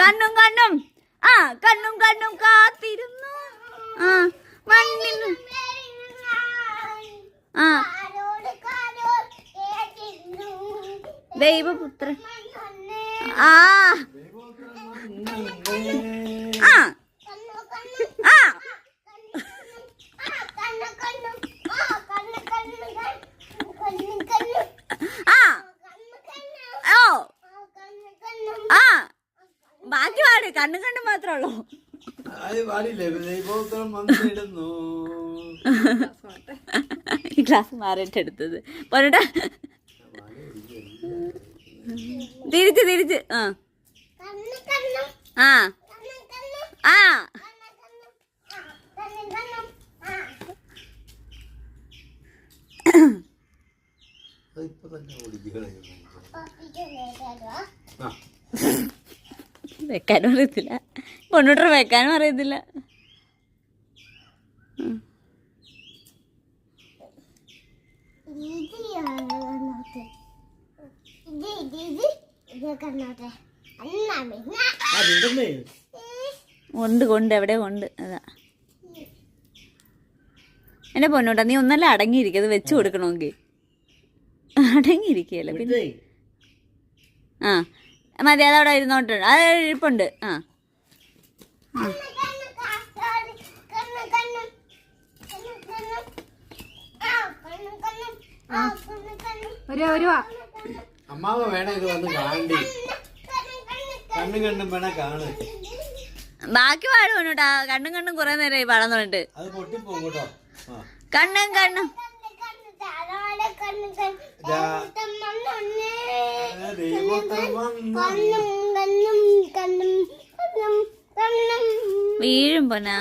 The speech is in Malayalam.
കണ്ണും കണ്ണും. ആ കണ്ണും കണ്ണും കാത്തിരുന്നു. ആ മണ്ണിൽ ആ. ദൈവപുത്രൻ. ആ. ആ. ആ. ആ. ബാക്കി പാട് കണ്ണും കണ്ടും മാത്രമേ ഉള്ളൂ. ഈ ക്ലാസ് മാറിയിട്ട് എടുത്തത്. പോരട്ടെ. തിരിച്ച് തിരിച്ച്. ആ. ആ. ആ. ഇപ്പൊ തന്നെ ഓടിക്കുകയാണ് ആ. വെക്കാനും അറിയത്തില്ല. കൊണ്ടുവിട്ട് വെക്കാനും അറിയത്തില്ല ഉണ്ട് കൊണ്ട് എവിടെ കൊണ്ട് അതാ. എന്നെ പൊന്നോട്ടാ നീ ഒന്നല്ല അടങ്ങിയിരിക്കുക അത് വെച്ചു കൊടുക്കണമെങ്കിൽ. അടങ്ങിയിരിക്കല്ലേ പിന്നെ. ആ. മതി അതവിടെ ഇരുന്നോട്ട്. അത് ഇരിപ്പുണ്ട്. ആ. ഒരു ഒരു അമ്മാവ വേണേ ഇത് വന്ന് കാണണ്ടി. കണ്ണും കണ്ണും വേണേ കാണു. ബാക്കി പാടും പൊന്നോട്ടാ കണ്ണും കണ്ണും കുറെ നേരമായി പാടാൻ തുടങ്ങിട്ട്. അത് പൊട്ടിപ്പോകും കേട്ടോ. കണ്ണും കണ്ണും. വീഴും പൊന്നാ